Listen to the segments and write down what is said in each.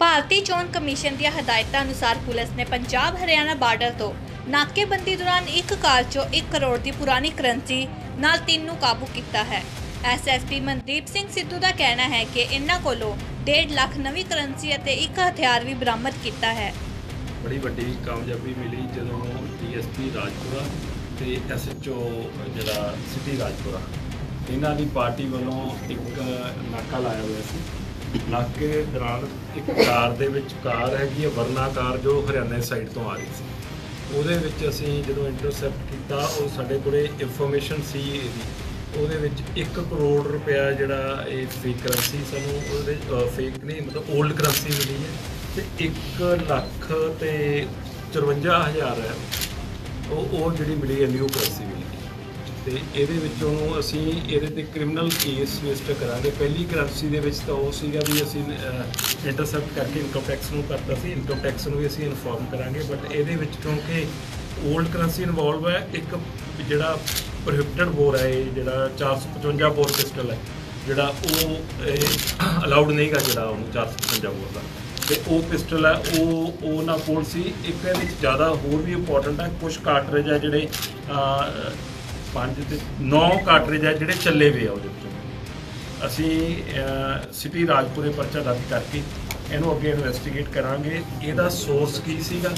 ਦਿੱਲੀ ਚੋਣ ਕਮਿਸ਼ਨ ਦੀਆਂ ਹਦਾਇਤਾਂ ਅਨੁਸਾਰ ਪੁਲਿਸ ਨੇ ਪੰਜਾਬ ਹਰਿਆਣਾ ਬਾਰਡਰ ਤੋਂ ਨਾਕੇਬੰਦੀ ਦੌਰਾਨ ਇੱਕ ਕਾਰ 'ਚੋਂ 1 ਕਰੋੜ ਦੀ ਪੁਰਾਣੀ ਕਰੰਸੀ ਨਾਲ ਤਿੰਨ ਨੂੰ ਕਾਬੂ ਕੀਤਾ ਹੈ। ਐਸਐਸਪੀ ਮਨਦੀਪ ਸਿੰਘ ਸਿੱਧੂ ਦਾ ਕਹਿਣਾ ਹੈ ਕਿ ਇਹਨਾਂ ਕੋਲੋਂ 1.5 ਲੱਖ ਨਵੀਂ ਕਰੰਸੀ ਅਤੇ ਇੱਕ ਹਥਿਆਰ ਵੀ ਬਰਾਮਦ ਕੀਤਾ ਹੈ। ਬੜੀ ਵੱਡੀ ਕਾਮਯਾਬੀ ਮਿਲੀ ਜਦੋਂ ਡੀਐਸਪੀ ਰਾਜਪੁਰਾ ਤੇ ਐਸਐਚਓ ਜਿਹੜਾ ਸਿਟੀ ਰਾਜਪੁਰਾ, ਇਹਨਾਂ ਦੀ ਪਾਰਟੀ ਵੱਲੋਂ ਇੱਕ ਨਾਕਾ ਲਾਇਆ ਹੋਇਆ ਸੀ। ਨਾਕੇ ਦੌਰਾਨ ਇੱਕ ਕਾਰ ਦੇ ਵਿੱਚ ਕਾਰ ਹੈਗੀ ਹੈ ਵਰਨਾ ਕਾਰ ਜੋ ਹਰਿਆਣਾ ਸਾਈਡ ਤੋਂ ਆ ਰਹੀ ਸੀ। ਉਹਦੇ ਵਿੱਚ ਅਸੀਂ ਜਦੋਂ ਇੰਟਰਸੈਪਟ ਕੀਤਾ, ਉਹ ਸਾਡੇ ਕੋਲੇ ਇਨਫੋਰਮੇਸ਼ਨ ਸੀ ਇਹਦੀ। ਉਹਦੇ ਵਿੱਚ 1 ਕਰੋੜ ਰੁਪਇਆ ਜਿਹੜਾ ਇਹ ਫੇਕ ਕਰੰਸੀ ਸਾਨੂੰ ਉਹਦੇ ਫੇਕ ਨਹੀਂ, ਮਤਲਬ 올ਡ ਕਰੰਸੀ ਮਿਲੀ ਹੈ ਤੇ 1 ਲੱਖ ਤੇ 54000 ਹੈ। ਉਹ ਉਹ ਜਿਹੜੀ ਮਿਲੀ ਹੈ ਨਿਊ ਕਰੰਸੀ ਮਿਲੀ ਤੇ ਇਹਦੇ ਵਿੱਚੋਂ ਅਸੀਂ ਇਹਦੇ ਤੇ ਕ੍ਰਿਮੀਨਲ ਕੇਸ ਰਜਿਸਟਰ ਕਰਾਂਗੇ। ਪਹਿਲੀ ਕਰੰਸੀ ਦੇ ਵਿੱਚ ਤਾਂ ਉਹ ਸੀਗਾ ਵੀ ਅਸੀਂ ਇੰਟਰਸੈਪਟ ਕਰਕੇ ਇਨਕਮ ਟੈਕਸ ਨੂੰ ਕਰਤਾ ਸੀ। ਇਨਕਮ ਟੈਕਸ ਨੂੰ ਵੀ ਅਸੀਂ ਇਨਫੋਰਮ ਕਰਾਂਗੇ। ਬਟ ਇਹਦੇ ਵਿੱਚ ਕਿਉਂਕਿ 올ਡ ਕਰੰਸੀ ਇਨਵੋਲਵ ਹੈ, ਇੱਕ ਜਿਹੜਾ ਪ੍ਰੋਹਿਬਿਟਡ ਬੋਰ ਹੈ, ਇਹ ਜਿਹੜਾ 455 ਬੋਰ ਪਿਸਟਲ ਹੈ, ਜਿਹੜਾ ਉਹ ਅਲਾਉਡ ਨਹੀਂਗਾ ਜਿਹੜਾ ਉਹਨੂੰ 455 ਬੋਰ ਦਾ। ਤੇ ਉਹ ਪਿਸਟਲ ਹੈ, ਉਹ ਉਹ ਨਾ ਕੋਲ ਸੀ। ਇੱਕ ਇਹਦੇ ਜ਼ਿਆਦਾ ਹੋਰ ਵੀ ਇੰਪੋਰਟੈਂਟ ਹੈ ਕੁਝ ਕਾਰਟ੍ਰਿਜ ਹੈ ਜਿਹੜੇ ਅਹ, ਪੰਜ ਤੇ 9 ਕਾਟਰੇਜ ਹੈ ਜਿਹੜੇ ਚੱਲੇ ਹੋਏ ਆ ਉਹਦੇ ਵਿੱਚੋਂ। ਅਸੀਂ ਸਿਟੀ ਰਾਜਪੁਰੇ ਪਰਚਾ ਦਰਜ ਕਰਕੇ ਇਹਨੂੰ ਅੱਗੇ ਇਨਵੈਸਟੀਗੇਟ ਕਰਾਂਗੇ। ਇਹਦਾ ਸੋਰਸ ਕੀ ਸੀਗਾ?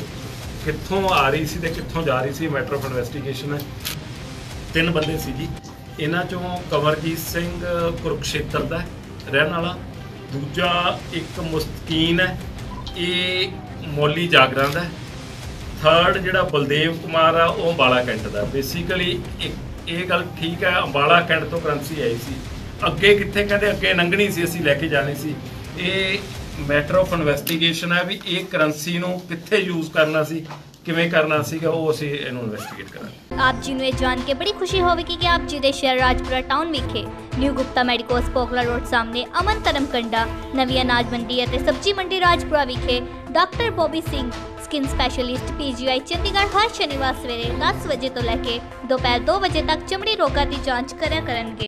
ਕਿੱਥੋਂ ਆ ਰਹੀ ਸੀ ਤੇ ਕਿੱਥੋਂ ਜਾ ਰਹੀ ਸੀ? ਮੈਟਰ ਆਫ ਇਨਵੈਸਟੀਗੇਸ਼ਨ ਹੈ। ਤਿੰਨ ਬੰਦੇ ਸੀ ਜੀ। ਇਹਨਾਂ ਚੋਂ ਕਮਰਜੀਤ ਸਿੰਘ ਕੁਰਕਸ਼ੇਤਰ ਦਾ ਰਹਿਣ ਵਾਲਾ। ਦੂਜਾ ਇੱਕ ਮੁਸਤਕੀਨ ਹੈ। ਇਹ ਮੌਲੀ ਜਾਗਰਾਂ ਦਾ ਥਰਡ ਜਿਹੜਾ ਬਲਦੇਵ ਕੁਮਾਰ ਆ ਉਹ ਅੰਬਾਲਾ ਕੈਂਟ ਦਾ ਬੇਸਿਕਲੀ ਇਹ ਗੱਲ ਠੀਕ ਹੈ, ਅੰਬਾਲਾ ਕੈਂਟ ਤੋਂ ਕਰੰਸੀ ਆਈ ਸੀ। ਅੱਗੇ ਕਿੱਥੇ ਕਹਿੰਦੇ, ਅੱਗੇ ਲੰਘਣੀ ਸੀ, ਅਸੀਂ ਲੈ ਕੇ ਜਾਣੀ ਸੀ। ਇਹ ਮੈਟਰ ਆਫ ਇਨਵੈਸਟੀਗੇਸ਼ਨ ਹੈ ਵੀ ਇਹ ਕਰੰਸੀ ਨੂੰ ਕਿੱਥੇ ਯੂਜ਼ ਕਰਨਾ ਸੀ, ਕਿਵੇਂ ਕਰਨਾ ਸੀਗਾ, ਉਹ ਅਸੀਂ ਇਹਨੂੰ ਇਨਵੈਸਟੀਗੇਟ ਕਰਾਂਗੇ। ਆਪ ਜੀ ਨੂੰ ਇਹ ਜਾਣ ਕੇ ਬੜੀ ਖੁਸ਼ੀ ਹੋਵੇਗੀ ਕਿ ਆਪ ਜੀ ਦੇ ਸ਼ਹਿਰ ਰਾਜਪੁਰਾ ਟਾਊਨ ਵਿਖੇ ਨਿਊ ਗੁਪਤਾ ਮੈਡੀਕੋਸ ਪੋਕਲਾ ਰੋਡ ਸਾਹਮਣੇ ਅਮਨ ਧਰਮ ਕੰਡਾ ਨਵੀਂ ਅਨਾਜ ਮੰਡੀ ਅਤੇ ਸਬਜ਼ੀ ਮੰਡੀ ਰਾਜਪੁਰਾ ਵਿਖੇ doctor Bobby Singh skin specialist PGI Chandigarh ਹਰ ਸ਼ਨੀਵਾਰ ਸਵੇਰੇ 10 ਵਜੇ ਤੋਂ ਲੈ ਕੇ ਦੁਪਹਿਰ 2 ਵਜੇ ਤੱਕ ਚਮੜੀ ਰੋਗਾਂ ਦੀ ਜਾਂਚ ਕਰਿਆ ਕਰਨਗੇ।